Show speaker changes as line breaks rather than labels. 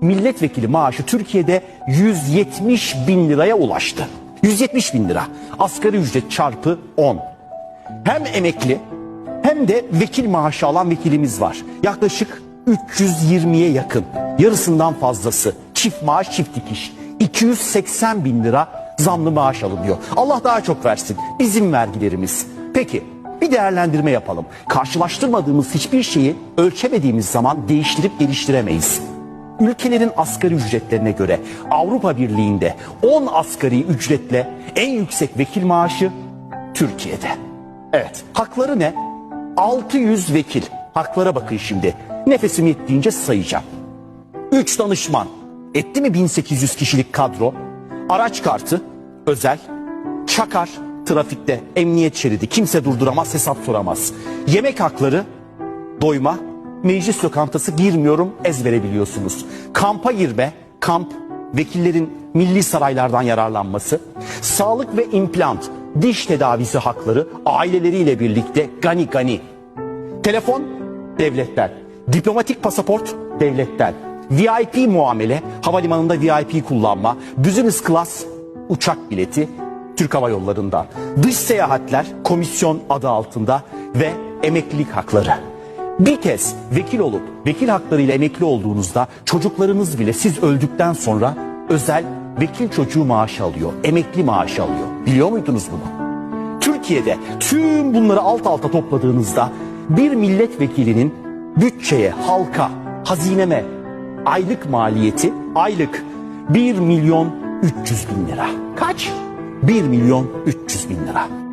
milletvekili maaşı Türkiye'de 170 bin liraya ulaştı. 170 bin lira. Asgari ücret çarpı 10. Hem emekli hem de vekil maaşı alan vekilimiz var. Yaklaşık 320'ye yakın. Yarısından fazlası. Çift maaş çift dikiş. 280 bin lira zamlı maaş alınıyor. Allah daha çok versin. Bizim vergilerimiz. Peki bir değerlendirme yapalım. Karşılaştırmadığımız hiçbir şeyi ölçemediğimiz zaman değiştirip geliştiremeyiz. Ülkelerin asgari ücretlerine göre Avrupa Birliği'nde 10 asgari ücretle en yüksek vekil maaşı Türkiye'de. Evet, hakları ne? 600 vekil. Haklara bakın şimdi. Nefesim yettiğince sayacağım. 3 danışman. Etti mi 1800 kişilik kadro? Araç kartı, özel. Çakar, trafikte, emniyet şeridi. Kimse durduramaz, hesap soramaz. Yemek hakları, doyma, meclis lokantası girmiyorum ezbere biliyorsunuz. Kampa girme, kamp, vekillerin milli saraylardan yararlanması, sağlık ve implant, diş tedavisi hakları aileleriyle birlikte gani gani. Telefon devletten, diplomatik pasaport devletten, VIP muamele, havalimanında VIP kullanma, business class uçak bileti Türk Hava Yolları'ndan, dış seyahatler komisyon adı altında ve emeklilik hakları. Bir kez vekil olup vekil haklarıyla emekli olduğunuzda çocuklarınız bile siz öldükten sonra özel vekil çocuğu maaşı alıyor, emekli maaşı alıyor. Biliyor muydunuz bunu? Türkiye'de tüm bunları alt alta topladığınızda bir milletvekilinin bütçeye, halka, hazineme aylık maliyeti aylık 1 milyon 300 bin lira. Kaç? 1 milyon 300 bin lira.